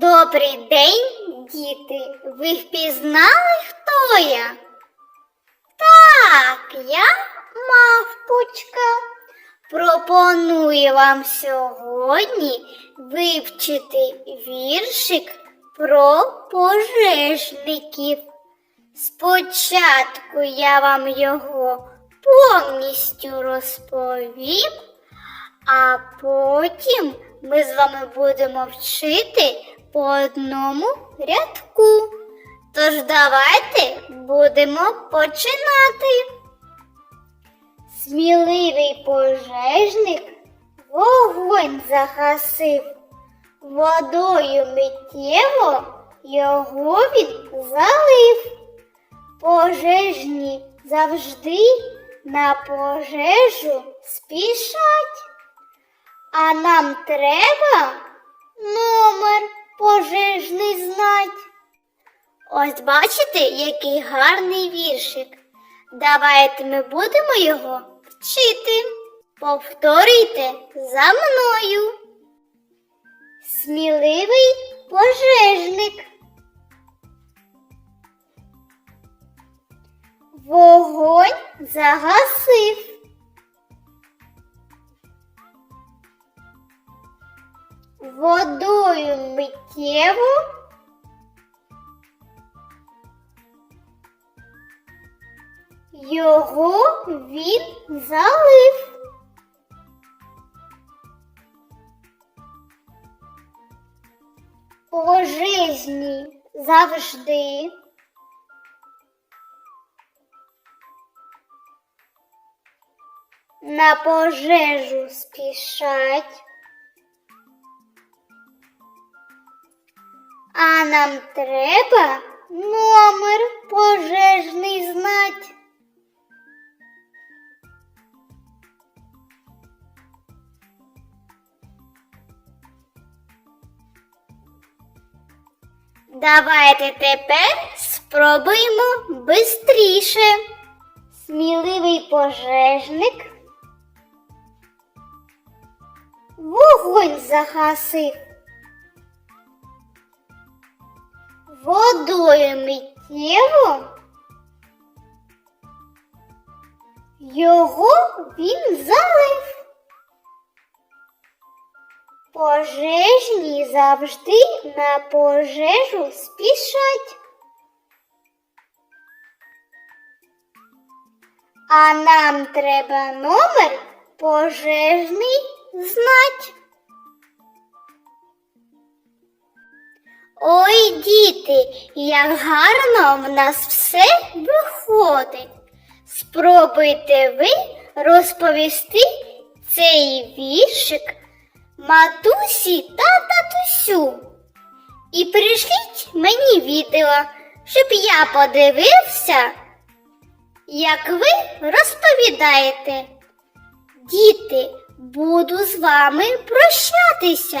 Добрий день, діти. Ви впізнали, хто я? Так, я мавпочка. Пропоную вам сьогодні вивчити віршик про пожежників. Спочатку я вам його повністю розповім, а потім ми з вами будемо вчити по одному рядку. Тож давайте будемо починати. Сміливий пожежник вогонь загасив, водою миттєво його він залив. Пожежні завжди на пожежу спішать. А нам треба номер пожежний знать. Ось бачите, який гарний віршик. Давайте ми будемо його вчити. Повторюйте за мною. Сміливий пожежник. Вогонь загасив. Водою миттєво його він залив. Пожежні завжди. На пожежу спішать. А нам треба номер пожежний знать. Давайте тепер спробуємо бистріше. Сміливий пожежник. Вогонь загасив. Водою миттєво його він залив. Пожежні завжди на пожежу спішать. А нам треба номер пожежний знать. Ой, діти, як гарно в нас все виходить. Спробуйте ви розповісти цей віршик матусі та татусю. І прийшліть мені відео, щоб я подивився, як ви розповідаєте. Діти, буду з вами прощатися.